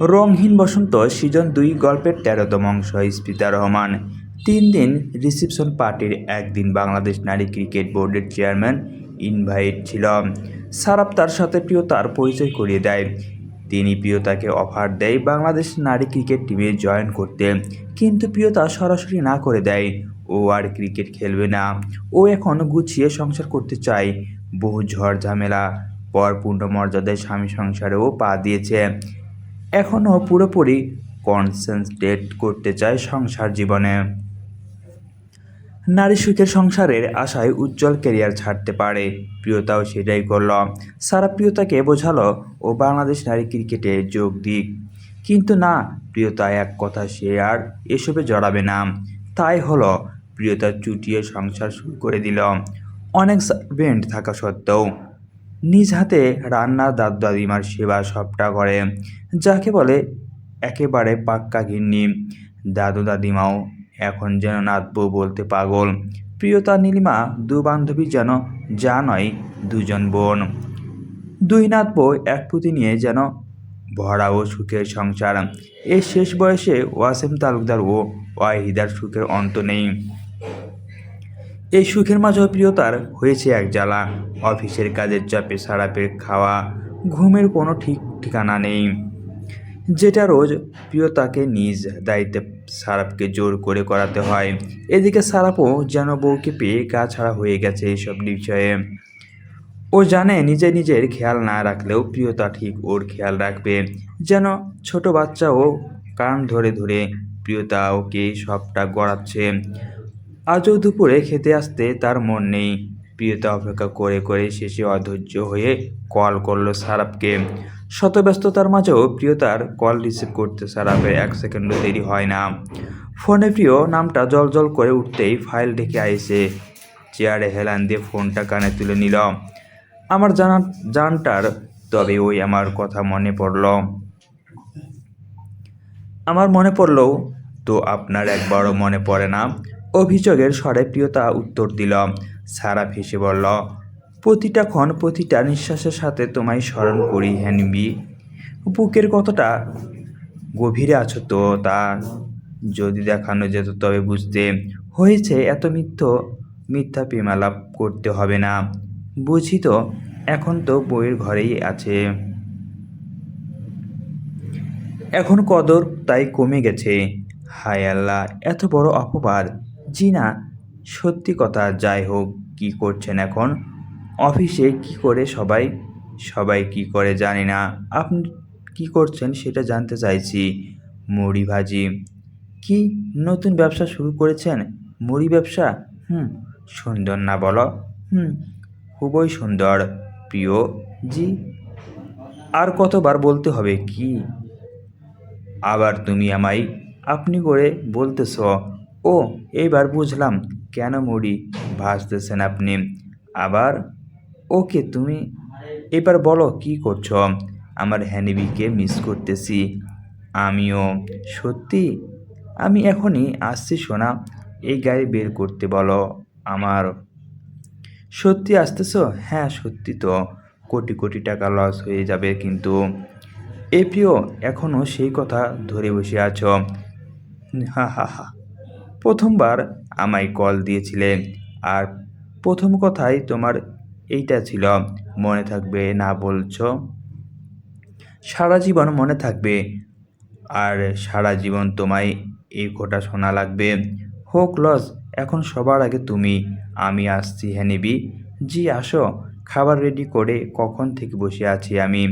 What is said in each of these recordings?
রংহীন বসন্ত season দুই গল্পের তেরোতম অংশ স্পিতা রহমান। তিন দিন রিসেপশন পার্টির একদিন বাংলাদেশ নারী ক্রিকেট বোর্ডের চেয়ারম্যান ইনভাইট ছিল। সারাপ তার সাথে প্রিয়তার পরিচয় করিয়ে দেয়। তিনি প্রিয়তাকে অফার দেয় বাংলাদেশ নারী ক্রিকেট টিমে জয়েন করতে। কিন্তু প্রিয়তা সরাসরি না করে দেয়। ও আর ক্রিকেট খেলবে না। ও এখন গুছিয়ে সংসার করতে চায়। বহু ঝড় ঝামেলা পর পূর্ণ মর্যাদায় স্বামী সংসারেও পা দিয়েছে। এখনও পুরোপুরি কনসেন্ট্রেট করতে চায় সংসার জীবনে। নারী সুখের সংসারের আশায় উজ্জ্বল ক্যারিয়ার ছাড়তে পারে। প্রিয়তাও সেটাই করল। সারা প্রিয়তাকে বোঝালো, ও বাংলাদেশ নারী ক্রিকেটে যোগ দিক। কিন্তু না, প্রিয়তা এক কথা সে আর এসবে জড়াবে না। তাই হলো, প্রিয়তা চুটিয়ে সংসার শুরু করে দিল। অনেক সার্ভেন্ট থাকা সত্ত্বেও নিজ হাতে রান্না দাদু দাদিমার সেবা সবটা করে, যাকে বলে একেবারে পাক্কা ঘিন্নি দাদু দাদিমাও এখন যেন নাতবো বলতে পাগল। প্রিয়তা, নীলিমা দু বান্ধবী যেন যা নয় দুজন বোন। দুই নাতবো এক পুঁতি নিয়ে যেন ভরা ও সুখের সংসার। এই শেষ বয়সে ওয়াসিম তালুকদার ও ওয়াহিদার সুখের অন্ত নেই। এই সুখের মাঝেও প্রিয়তার হয়েছে এক জ্বালা। অফিসের কাজের চাপে সারাপের খাওয়া, ঘুমের কোনো ঠিক ঠিকানা নেই। যেটা রোজ প্রিয়তাকে নিজ দায়িত্বে সারাপকে জোর করে করাতে হয়। এদিকে সারাপও যেন বউকে পেয়ে গা ছাড়া হয়ে গেছে এইসব বিষয়ে ও জানে নিজে নিজের খেয়াল না রাখলেও প্রিয়তা ঠিক ওর খেয়াল রাখবে। যেন ছোট বাচ্চাও কান ধরে ধরে প্রিয়তা ওকে সবটা গড়াচ্ছে। আজও দুপুরে খেতে আসতে তার মন নেই। প্রিয়তা অপেক্ষা করে করে শেষে অধৈর্য হয়ে কল করল সারাপকে। শত ব্যস্ততার মাঝেও প্রিয়তার কল রিসিভ করতে সারাপের এক সেকেন্ডও দেরি হয় না। ফোনে প্রিয় নামটা জল জল করে উঠতেই ফাইল ডেকে আইসে। চেয়ারে হেলান দিয়ে ফোনটা কানে তুলে নিল। আমার জানা জানটার তবে ওই আমার কথা মনে পড়ল। আমার মনে পড়লেও তো আপনার একবারও মনে পড়ে না? অভিযোগের স্বরে প্রিয়তা উত্তর দিল, সারা ভেসে বলল, প্রতিটা ক্ষণ প্রতিটা নিঃশ্বাসের সাথে তোমায় স্মরণ করি হ্যানবি বুকের কতটা গভীরে আছো তো তা যদি দেখানো যেত তবে বুঝতে। হয়েছে, এত মিথ্য, মিথ্যা প্রেমালাপ করতে হবে না। বুঝি তো, এখন তো বইয়ের ঘরেই আছে। এখন কদর তাই কমে গেছে। হায় আল্লাহ, এত বড় অপবাদ। জি না। সত্যি কথা, যাই হোক, কি করছেন এখন? অফিসে কি করে সবাই? সবাই কি করে জানি না। আপনি কি করছেন সেটা জানতে চাইছি। মুড়ি ভাজি। কি নতুন ব্যবসা শুরু করেছেন? মুড়ি ব্যবসা? হুম, সুন্দর না বলো? হুম, খুবই সুন্দর, প্রিয়। জি। আর কতবার বলতে হবে কি? আবার তুমি আমায় আপনি করে বলতেছ। ও এইবার বুঝলাম। কেন মুড়ি ভাজতেছেন আপনি? আবার? ওকে, তুমি? এবার বলো, কি করছ? আমার হ্যানিবিকে মিস করতেছি। আমিও। সত্যি? আমি এখনই আসছি শোনা এই গাড়ি বের করতে বলো আমার। সত্যি আসতেছো? হ্যাঁ সত্যি তো। কোটি কোটি টাকা লস হয়ে যাবে কিন্তু। এপিও এখনও সেই কথা ধরে বসে আছো। হা হা হা। প্রথমবার আমায় কল দিয়েছিলে। আর প্রথম কথাই তোমার এইটা ছিল, মনে থাকবে না বলছো। সারা জীবন মনে থাকবে। আর সারা জীবন তোমায় এই কোটা শোনা লাগবে। হোক, লস, এখন সবার আগে তুমি, আমি আসছি হ্যাঁ নিবি। জি, আসো। খাবার রেডি করে কখন থেকে বসে আছি আমি?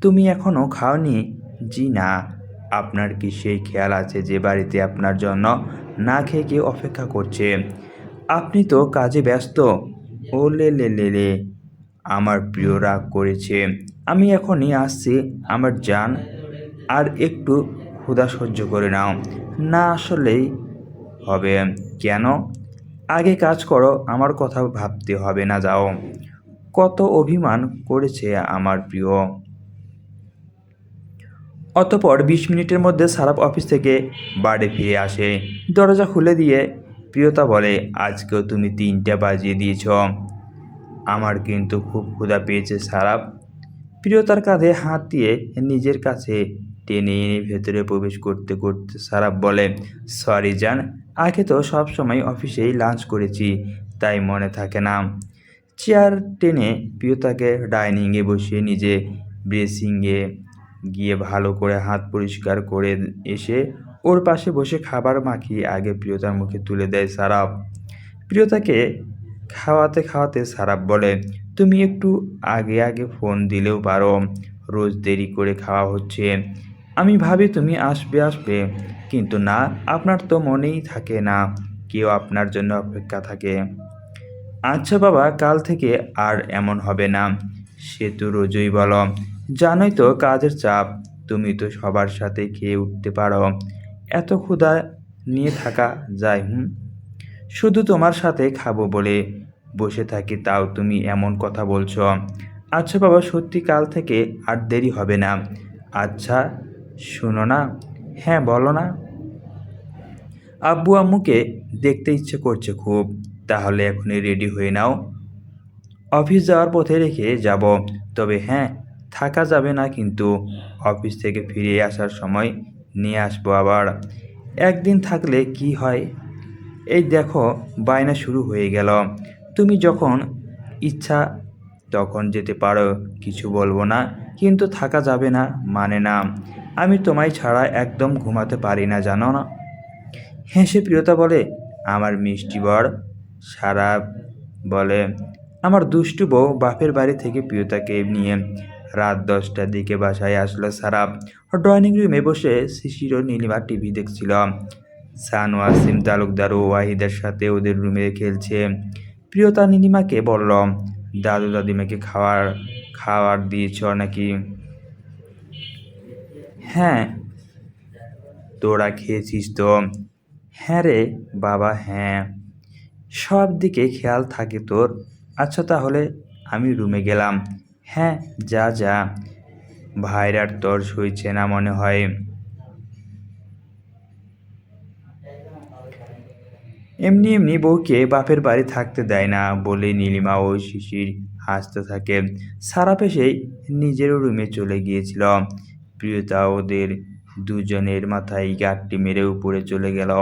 তুমি এখনও খাওনি? জি, না। আপনার কি সেই খেয়াল আছে যে বাড়িতে আপনার জন্য না খেয়ে কেউ অপেক্ষা করছে। আপনি তো কাজে ব্যস্ত? ও লে লে লে লে, আমার প্রিয় রাগ করেছে। আমি এখনই আসছি, আমার যান আর একটু ক্ষুধা সহ্য করে নাও। না আসলেই হবে। কেন? আগে কাজ করো, আমার কথা ভাবতে হবে, না যাও। কত অভিমান করেছে আমার প্রিয়। অতপর বিশ মিনিটের মধ্যে সারাপ অফিস থেকে বাড়ি ফিরে আসে। দরজা খুলে দিয়ে প্রিয়তা বলে, আজকেও তুমি তিনটা বাজিয়ে দিয়েছ। আমার কিন্তু খুব ক্ষুধা পেয়েছে, সারাপ। প্রিয়তার কাঁধে হাত দিয়ে নিজের কাছে টেনে এনে ভেতরে প্রবেশ করতে করতে সারাপ বলে, সরি, জান, আগে তো সব সময় অফিসেই লাঞ্চ করেছি, তাই মনে থাকে না। চেয়ার টেনে প্রিয়তাকে ডাইনিংয়ে বসিয়ে নিজে ব্রেসিংয়ে গিয়ে ভালো করে হাত পরিষ্কার করে এসে ওর পাশে বসে খাবার মাখিয়ে আগে প্রিয়তার মুখে তুলে দেয় সারাপ প্রিয়তাকে খাওয়াতে খাওয়াতে সারাপ বলে, তুমি একটু আগে আগে ফোন দিলেও পারো, রোজ দেরি করে খাওয়া হচ্ছে। আমি ভাবি তুমি আসবে আসবে, কিন্তু না, আপনার তো মনেই থাকে না, কেউ আপনার জন্য অপেক্ষা থাকে। আচ্ছা বাবা, কাল থেকে আর এমন হবে না, সে তো রোজই বলো। জানোই তো কাজের চাপ, তুমি তো সবার সাথে খেয়ে উঠতে পারো। এত ক্ষুধা নিয়ে থাকা যায়, হুম? শুধু তোমার সাথে খাব বলে বসে থাকি, তাও তুমি এমন কথা বলছো। আচ্ছা বাবা, সত্যি কাল থেকে আর দেরি হবে না। আচ্ছা শোনো না। হ্যাঁ বলো না। আব্বু আম্মুকে দেখতে ইচ্ছে করছে খুব। তাহলে এখনই রেডি হয়ে নাও। অফিস যাওয়ার পথে রেখে যাব। তবে হ্যাঁ থাকা যাবে না, কিন্তু অফিস থেকে ফিরে আসার সময় নিয়ে আসব আবার। একদিন থাকলে কি হয়? এই দেখো, বায়না শুরু হয়ে গেল। তুমি যখন ইচ্ছা তখন যেতে পারো, কিছু বলব না, কিন্তু থাকা যাবে না মানে না। আমি তোমায় ছাড়া একদম ঘুমাতে পারি না, জানো না? হেসে প্রিয়তা বলে, আমার মিষ্টি বর, সারা বলে। আমার দুষ্টু বউ বাপের বাড়ি থেকে প্রিয়তাকে নিয়ে রাত দশটার দিকে বাসায় আসলো সারা। ড্রয়িং রুমে বসে শিশির ও নীলিমা টিভি দেখছিল। সান ওয়াসিম তালুকদার ও ওয়াহিদের সাথে ওদের রুমে খেলছে। প্রিয়তা নীলিমাকে বলল, দাদু দাদিমাকে খাওয়ার খাওয়ার দিয়েছ নাকি? হ্যাঁ তোরা খেয়েছিস তো? হ্যাঁ রে, বাবা হ্যাঁ। সব দিকে খেয়াল থাকে তোর। আচ্ছা তাহলে আমি রুমে গেলাম। হ্যাঁ যা যা। ভাইরার তোর সইছে না মনে হয়। এমনি এমনি বউকে বাপের বাড়ি থাকতে দেয় না বলে নীলিমা ও শিশির হাসতে থাকে। সারা পেশেই নিজের রুমে চলে গিয়েছিল। প্রিয়তা ওদের দুজনের মাথায় গাঁটটি মেরে উপরে চলে গেল।